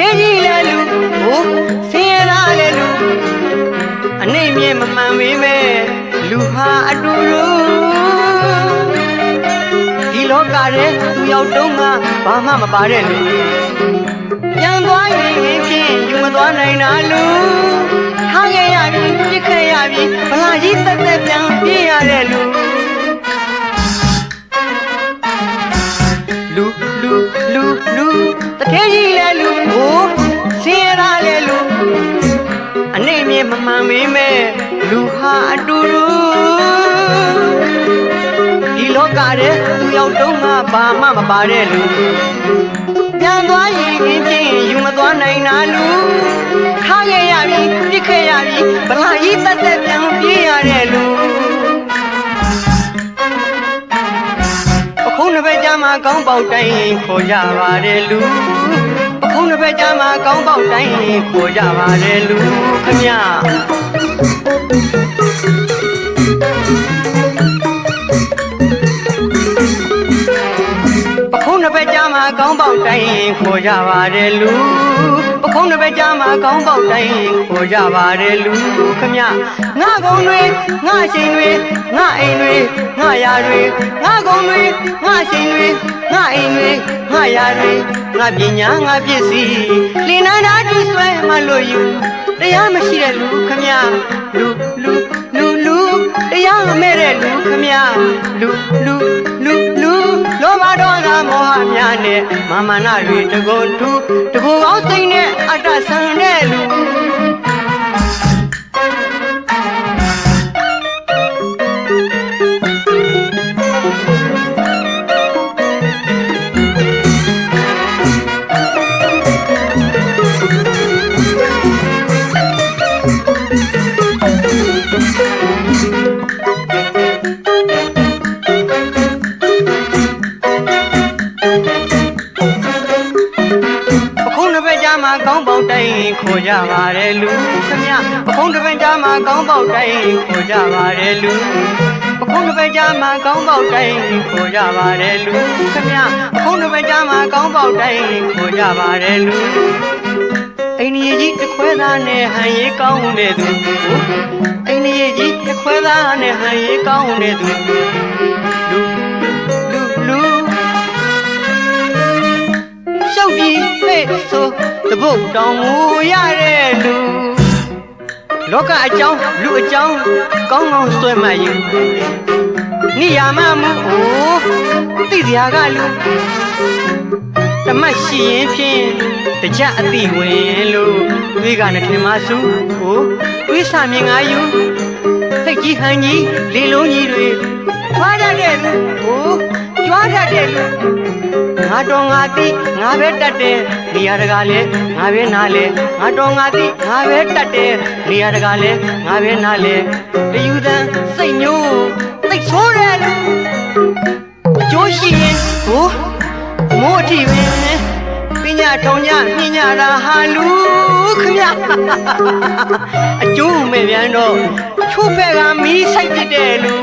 ထေးကြီးလည်းလူဟိုဆင်းရဲသားလည်းလူအနေမြင့်မမှန်ပေမဲ့လူဟာအတူတူဒီလောကထဲသူရောက်တုံးကဘာမှမပါတဲ့လူပြန်သွားရင်ဖြင့်ယူမသွားနိုင်တာလူထားခဲ့ရပြီပြစ်ခဲ့ရပြီဗလာကြီးတက်တက်ပြန်ပြေးရတဲ့လူလူ အတူတူဒီလောကထဲသူရောက်တော့မှဘာမှမပါတဲ့လူပြန်သွားရင်ခင်းချင်းယူမသွားနိုင်တာလူခါခဲ့ရပြီပြစ်ခဲ့ရပြီဗလာကြီးတက်တက်ပြန်ပြေးရတဲ့လူပခုံးတစ်ဖက်ကြားမှာကောင်းပေါက်တိုင်းခေါ်ကြပါတယ်လူ ပခုံးတစ်ဖက်ကြားမှာကောင်းပေါက်တိုင်းခေါ်ကြပါတယ်လူခမရပခုံးတစ်ဖက်ကြားမှာကောင်းပေါက်တိုင်းခေါ်ကြပါတယ်လူ ပခုံးတစ်ဖက်ကြားမှာကောင်းပေါက်တိုင်းခေါ်ကြပါတယ်လူခမရငါကုံတွေငါရှင်တွေငါအိမ်တွေငါယာတွေငါကုံတွေငါရှင်တွေငါအိမ်တွေငါယာတွေငါပညာငါပစ္စည်းလင်နာတာတူဆွဲမလို့ယူတရားမရှိတဲ့လူခမရလူလူလူလူတရားမဲ့တဲ့လူခမရလူလူလူလူလောဘဒေါသမောဟများနဲ့မာမနာတွေတကုန်တူတကူကောင်းစိတ်နဲ့ ပေါက်တိုင်းခေါ်ကြပါတယ်လူခမပခုံးတစ်ဖက်ကြားမှာကောင်းပေါက်တိုင်းခေါ်ကြပါတယ်လူပခုံးတစ်ဖက်ကြားမှာကောင်းပေါက်တိုင်းခေါ်ကြပါတယ်လူခမပခုံးတစ်ဖက်ကြားမှာကောင်းပေါက်တိုင်းခေါ်ကြပါတယ်လူအိန္ဒိယကြီးတစ်ခွဲသားနဲ့ဟန်ရေးကောင်းတဲ့သူအိန္ဒိယကြီးတစ်ခွဲသားနဲ့ဟန်ရေးကောင်းတဲ့သူလူလူလူရှုပ်ပြီးဟဲ့ဆိုတ ပုတ်တောင်ငူရတဲ့လူလောကအကြောင်းလူအကြောင်းကောင်းကောင်းဆွဲမှတ်ယူနိယာမမှုအိုးသိစရာကလူတမတ်ရှိရင်ဖြင့်တကြအတိဝင်လို့တွေးကနှထင်မစုဟိုတွေးစာမြင်ငါယူသိတ်ကြီးဟန်ကြီးလေလုံးကြီးတွေထွားတတ်တဲ့လူဟို ကြွားတတ်တဲ့လူငါတော်ငါတိငါပဲတတ်တယ်နေရာတကာလဲငါပဲနားလဲငါတော်ငါတိငါပဲတတ်တယ်နေရာတကာလဲငါပဲနားလဲတယူတန်စိတ်မျိုးသိတ်ဆိုးတယ်လူအကျိုးရှိရင်ဟိုမိုးအထိပဲပညာထုံညပညာရာဟာလူခမအကျိုးမဲ့ပြန်တော့ချိုးဖက်ကမီးဆိုင်ပြတဲ့လူ